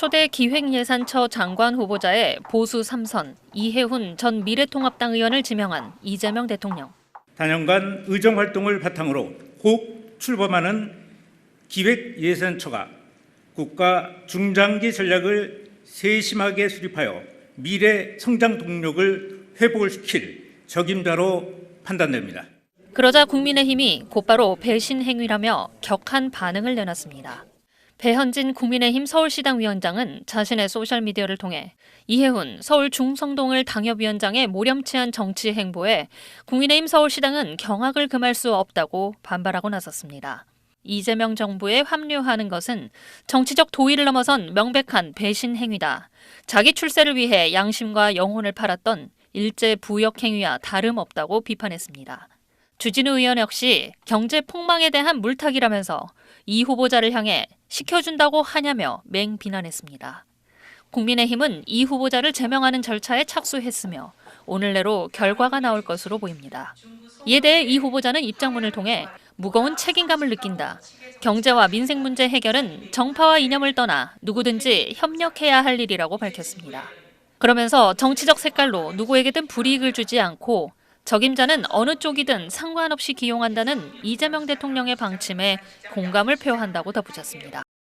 초대 기획예산처 장관 후보자의 보수 3선 이해훈 전 미래통합당 의원을 지명한 이재명 대통령. 단연간 의정 활동을 바탕으로 곧 출범하는 기획예산처가 국가 중장기 전략을 세심하게 수립하여 미래 성장 동력을 회복을 시킬 적임자로 판단됩니다. 그러자 국민의힘이 곧바로 배신 행위라며 격한 반응을 내놨습니다. 배현진 국민의힘 서울시당 위원장은 자신의 소셜미디어를 통해 이해훈 서울 중성동을 당협위원장의 모렴치한 정치 행보에 국민의힘 서울시당은 경악을 금할 수 없다고 반발하고 나섰습니다. 이재명 정부에 합류하는 것은 정치적 도의를 넘어선 명백한 배신 행위다. 자기 출세를 위해 양심과 영혼을 팔았던 일제 부역 행위와 다름없다고 비판했습니다. 주진우 의원 역시 경제 폭망에 대한 물타기라면서 이 후보자를 향해 시켜준다고 하냐며 맹 비난했습니다. 국민의힘은 이 후보자를 제명하는 절차에 착수했으며 오늘 내로 결과가 나올 것으로 보입니다. 이에 대해 이 후보자는 입장문을 통해 무거운 책임감을 느낀다. 경제와 민생 문제 해결은 정파와 이념을 떠나 누구든지 협력해야 할 일이라고 밝혔습니다. 그러면서 정치적 색깔로 누구에게든 불이익을 주지 않고 적임자는 어느 쪽이든 상관없이 기용한다는 이재명 대통령의 방침에 공감을 표한다고 덧붙였습니다.